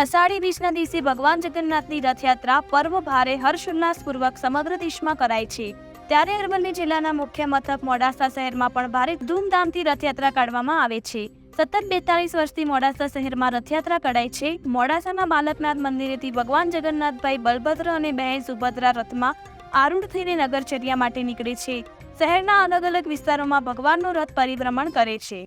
અષાઢી બીજના દિવસે ભગવાન જગન્નાથની રથયાત્રા પર્વ ભારે હર્ષોલ્લાસપૂર્વક સમગ્ર દેશમાં કરાય છે. ત્યારે અરવલ્લી જિલ્લાના મુખ્ય મથક મોડાસા શહેરમાં પણ ભારે ધૂમધામથી રથયાત્રા કાઢવામાં આવે છે. સતત બેતાલીસ વર્ષથી મોડાસા શહેરમાં રથયાત્રા કઢાય છે. મોડાસાના બાલકનાથ મંદિરેથી ભગવાન જગન્નાથભાઈ બલભદ્ર અને બહેન સુભદ્રા રથમાં આરૂઢ થઈને નગરચર્યા માટે નીકળે છે. શહેરના અલગ અલગ વિસ્તારોમાં ભગવાનનો રથ પરિભ્રમણ કરે છે.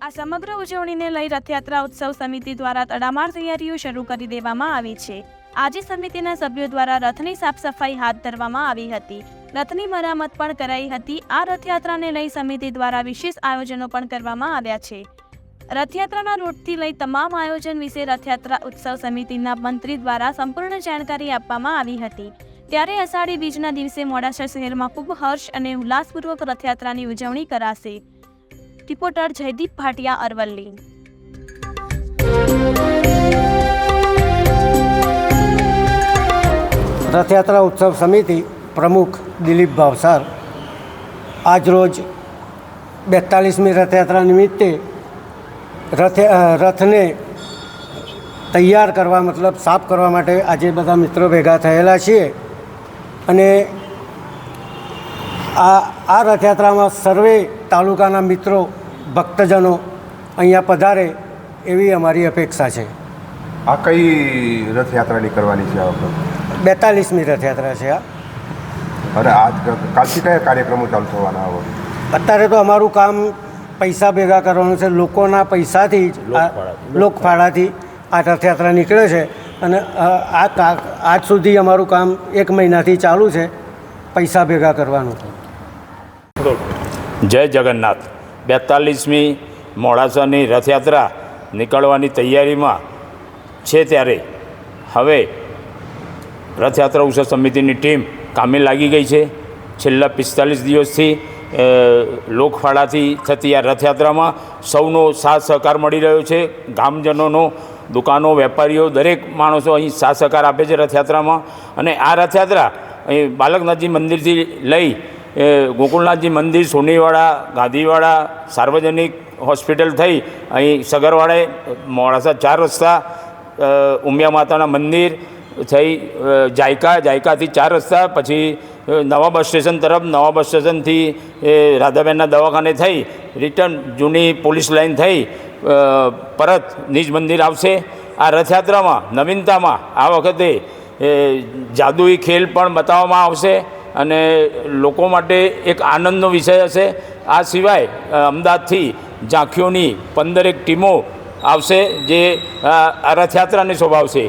આ સમગ્ર ઉજવણીને લઈ રથયાત્રા ઉત્સવ સમિતિ દ્વારા તડામાર તૈયારીઓ શરૂ કરી દેવામાં આવી છે. આજે સમિતિના સભ્યો દ્વારા રથની સાફ સફાઈ હાથ ધરવામાં આવી હતી. રથની મરામત પણ કરાઈ હતી. આ રથયાત્રાને લઈ સમિતિ દ્વારા વિશેષ આયોજનો પણ કરવામાં આવ્યા છે. રથયાત્રાના રૂટથી લઈ તમામ આયોજન વિશે રથયાત્રા ઉત્સવ સમિતિના મંત્રી દ્વારા સંપૂર્ણ જાણકારી આપવામાં આવી હતી. ત્યારે અષાઢી બીજના દિવસે મોડાસા શહેરમાં ખૂબ હર્ષ અને ઉલ્લાસપૂર્વક રથયાત્રાની ઉજવણી કરાશે. રિપોર્ટર જયદીપ ભાટિયા અરવલ્લી. રથયાત્રા ઉત્સવ સમિતિ પ્રમુખ દિલીપ ભાવસાર આજરોજ બેતાલીસમી રથયાત્રા નિમિત્તે રથ રથને તૈયાર કરવા, મતલબ સાફ કરવા માટે આજે બધા મિત્રો ભેગા થયેલા છીએ. અને આ આ રથયાત્રામાં સર્વે તાલુકાના મિત્રો ભક્તજનો અહીંયા પધારે એવી અમારી અપેક્ષા છે. આ કઈ રથયાત્રા નીકળવાની છે આ વખત? બેતાલીસમી રથયાત્રા છે આ. અને આજ કાલથી કયા કાર્યક્રમો ચાલુ થવાના આવો અત્યારે તો અમારું કામ પૈસા ભેગા કરવાનું છે. લોકોના પૈસાથી જ લોકફાળાથી. આ રથયાત્રા નીકળે છે. અને આ કા- આજ સુધી અમારું કામ એક મહિનાથી ચાલુ છે. પૈસા ભેગા કરવાનું જય જગન્નાથ. બેતાલીસમી મોડાસાની રથયાત્રા નીકળવાની તૈયારીમાં છે ત્યારે. હવે રથયાત્રા ઉત્સવ સમિતિની ટીમ કામે લાગી ગઈ છે. છેલ્લા પિસ્તાલીસ દિવસથી લોકફાળાથી થતી આ રથયાત્રામાં સૌનો સાથ સહકાર મળી રહ્યો છે. ગામજનોનો, દુકાનો, વેપારીઓ, દરેક માણસો અહીં સાથ સહકાર આપે છે રથયાત્રામાં. અને આ રથયાત્રા અહીં બાલકનાથજી મંદિરથી લઈ એ ગોકુલનાથજી મંદિર, સોનીવાડા, ગાંધીવાડા, સાર્વજનિક હોસ્પિટલ થઈ અહીં સગરવાડે મોડાસા ચાર રસ્તા ઉમિયા માતાના મંદિર થઈ જાયકા, જાયકાથી ચાર રસ્તા, પછી નવા બસ સ્ટેશન તરફ, નવા બસ સ્ટેશનથી, એ, રાધાબેનના દવાખાને થઈ, રિટર્ન જૂની પોલીસ લાઇન થઈ પરત નિજ મંદિર આવશે. આ રથયાત્રામાં, નવીનતામાં, આ વખતે જાદુઈ ખેલ પણ બતાવવામાં આવશે. અને લોકો માટે એક આનંદનો વિષય હશે. આ સિવાય અમદાવાદથી ઝાંખીઓની પંદરેક ટીમો આવશે જે રથયાત્રાની આ છે